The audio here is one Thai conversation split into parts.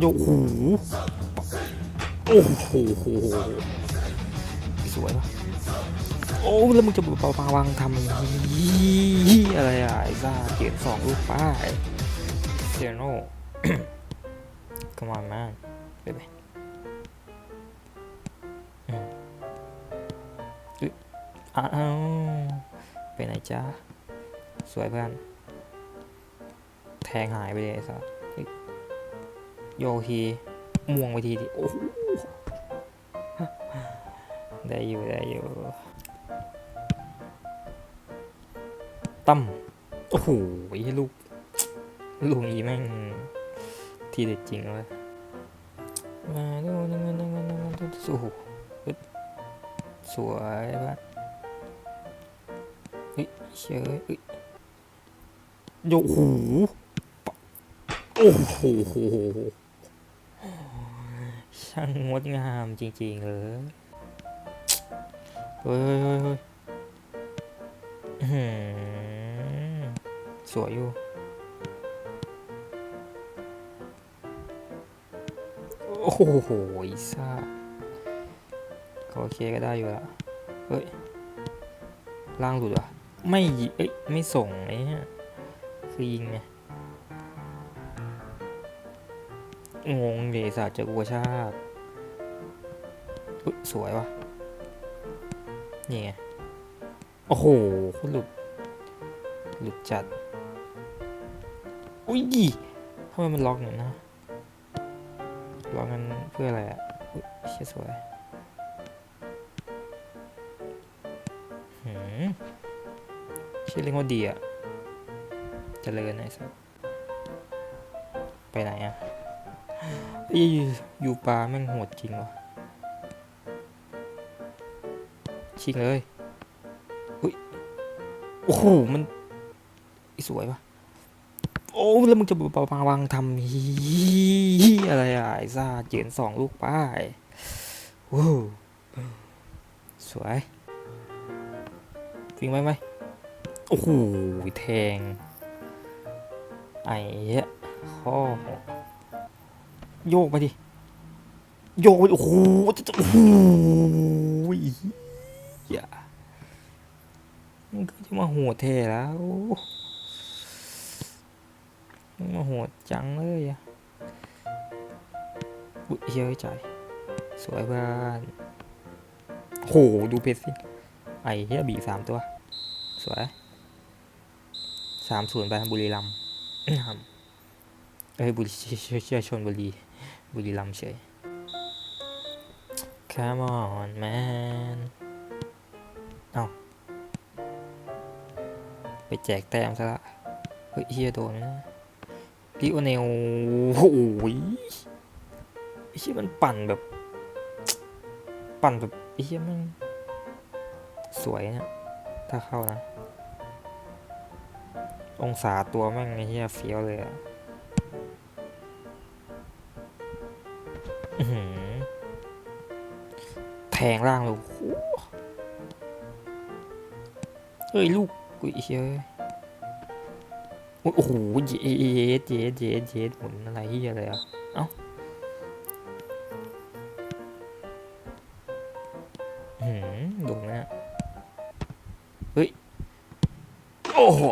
โยโอ้โหโอ้โหสวยปะโอ้แล้วมึงจะปาปาวางทำอะไรอะไอ้ซ่าเกียรสองลูกป้ายเซโน่ come on man ไปไปอืมอุ๊ยอ้าวไปไหนจ้าสวยเพื่อนแทงหายไปเลยไอ้สัส โยทีม่วงไปทีดิโอ้โหได้อยู่ได้อยู่ตั้มโอ้โหไอ้ลูก ลูกนี้แม่ง ทีเด็ดจริงเลยมาดูนึงนึงนึงนึงนึงโอ้โหสวยปะเฮ้ยเชยเอ้ยโยโอ้โหโอ้โห ช่างงดงามจริงๆเลยเฮ้ยเฮ้ยเฮ้ยเฮ้ยสวยอยู่ โอ้โหอีซ่าโอเคก็ได้อยู่ละเฮ้ย ล่างหลุดอะ ไม่ เอ้ย ไม่ส่งไอ้เนี่ยคือยิงไง งงเลยสัตว์เจอกูกระชากอุ๊ยสวยวะนี่ไง โอ้โหคตรหลุด หลุดจัด อุ้ยดิทำไมมันล็อกอย่างนั้นนะรอกกันเพื่ออะไรอะอุ๊ยเชี่ยสวยหืมชื่อเรียกว่าดีอะ เจริญไอ้สัสไปไหนอะ อีอยู่ปลาแม่งโหดจริงวะชิงเลยอุ้ย โอ้โห มันอีสวยปะโอ้ แล้วมึงจะมาวางทำฮีอะไรอะไอ้ซาเจียนสองลูกป้ายว้สวยวิ่งไปไหมโอ้โห แทง ไอ้เหี้ยข้อ โยกไปดิ โยกไปโอ้โหโอ้โหอย่ามันก็จะมาหัวเทแล้วมึงมาโหดจังเลยอะอุ้ยเฮ้ยใจ สวยเพื่อนโหดูเพชรสิ ไอ้เฮียบีสามตัว สวยสามศูนย์ไปบุรีรัมย์ เอ้ยบุรีเชื่อชนบุรีบุรีรัมย์เฉย Come on man เอาไปแจกแต้มซะละเฮ้ยเฮียโดนนะลิโอเนลโอ้ยเหี้ยมันปั่นแบบ ปั่นแบบเหี้ยมันสวยนะถ้าเข้านะ องศาตัวแม่งเหี้ยเฟี้ยวเลยอะ แทงล่างเลยโอ้โหเฮ้ยลูกกูไอ้เหี้ยโอ้โหเย็ดเย็ดเย็ดเย็ดหมุนอะไรเฮียอะไรอะเอ้าหืมโดนนะเฮ้ย โอ้โห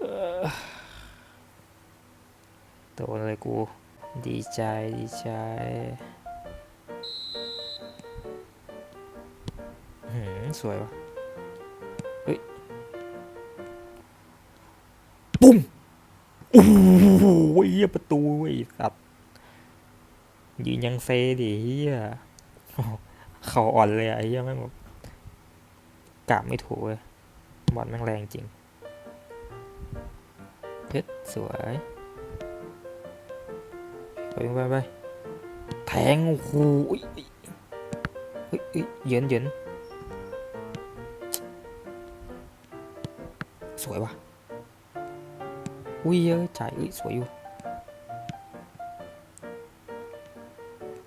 เอ่อโดนอะไรกู ดีใจดีใจหืมสวยวะปุ้มโอ้โหเหี้ยประตูไอ้สัตว์ยืนยังเซดิเฮียเข่าอ่อนเลยไอ้เฮียแม่งแบบกะไม่ถูกเลยบอลแม่งแรงจริงเพชรสวย ไปไปไปแทงโอ้โหอุ๊ยเฮ้ยเฮ้ยเหยินเหยินสวยว่ะ อุ้ยเยอะจ่ายอุ้ยสวยอยู่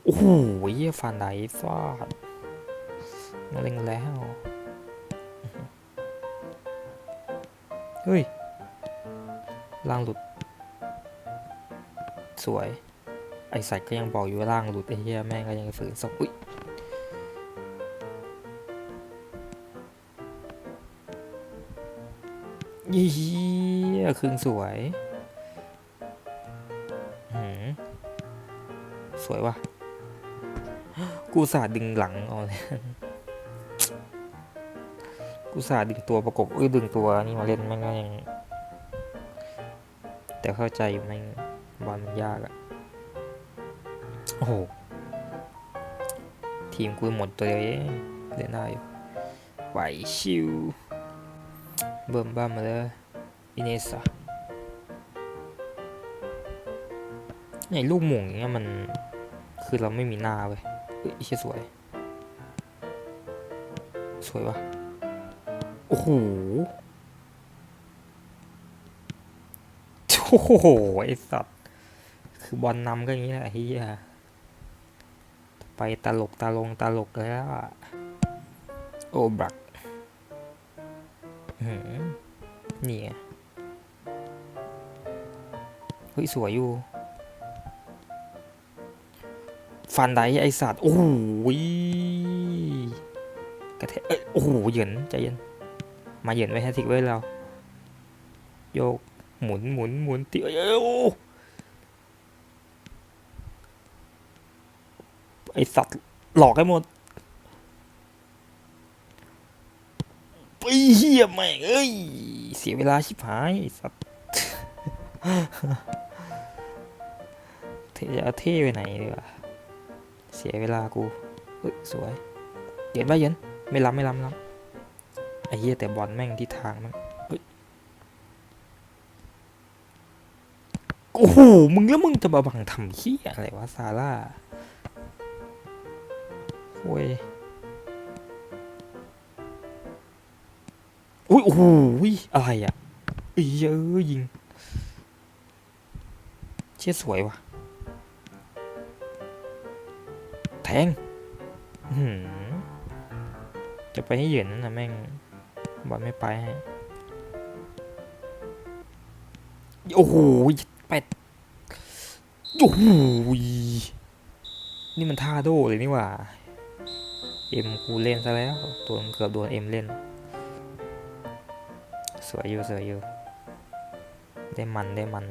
โอ้โหเยี่ยฟันไหนฟาดมาเล็งแล้ว เฮ้ยล่างหลุด สวย ไอสัตว์ก็ยังบอกอยู่ว่าร่างหลุดไอ้เหี้ยแม่งก็ยังฝืนส่งอุ้ยยี่ยครึ่งสวยหืมสวยว่ะ กูสาดดึงหลังเออกเลยกูสาดดึงตัวประกบเอ้ยดึงตัวนี่มาเล่นแม่งก็ยัง แต่เข้าใจอยู่แม่งบอลมันยากอะ โอ้โห ทีมกูหมดตัวเดียวเองเล่นได้อยู่ไหวชิว เบิ่มบ้ามมาเลยอินเนสอะไอ้ลูกหม่งอย่างเงี้ยมัน คือเราไม่มีหน้าเว้ยเฮ้ยเชี่ยสวย สวยวะโอ้โหโอ้โหไอสัตว์คือบอลนำก็อย่างนี้แหละไอ้เฮีย ไปตลกตาลงตลกแล้วอะโอ้บรักอื้อหือนี่ไงเฮ้ย สวยอยู่ ฟันไดไอสัตว์โอ้โหยกระแทกเอ้ยโอ้โหเหยินใจเย็น มาเหยินไว้แฮตทริกไว้เรา โยก หมุนหมุนหมุนตีเอ้ยเอ้ยโอ้ ไอสัตว์หลอกให้หมดไอ้เหี้ยแม่งเอ้ย เสียเวลาชิบหายไอสัตว์เทจะเอาเท่ไปไหนดีวะเสียเวลากูเฮ้ยสวยเย็นปะเย็นไม่ล้ำไม่ล้ำล้ำไอ้เหี้ยแต่บอลแม่งที่ทางมันโอ้โห มึงแล้วมึงจะมาบังทำขี้ยอะไรวะซาร่า โว้ยอุ้ยโอ้โหอะไรอะเอ้ยเยอะยิง เชี่ยสวยวะแทงหือจะไปให้เหย็นนั่นนะแม่งบอลไม่ไปให้โอ้โหเป็ดโอ้โหนี่มันท่าโดเลยนี่ว่า เอ็มกูเล่นซะแล้ว ตัวเกือบโดนเอ็มเล่น สวยอยู่สวยอยู่ ได้มันได้มัน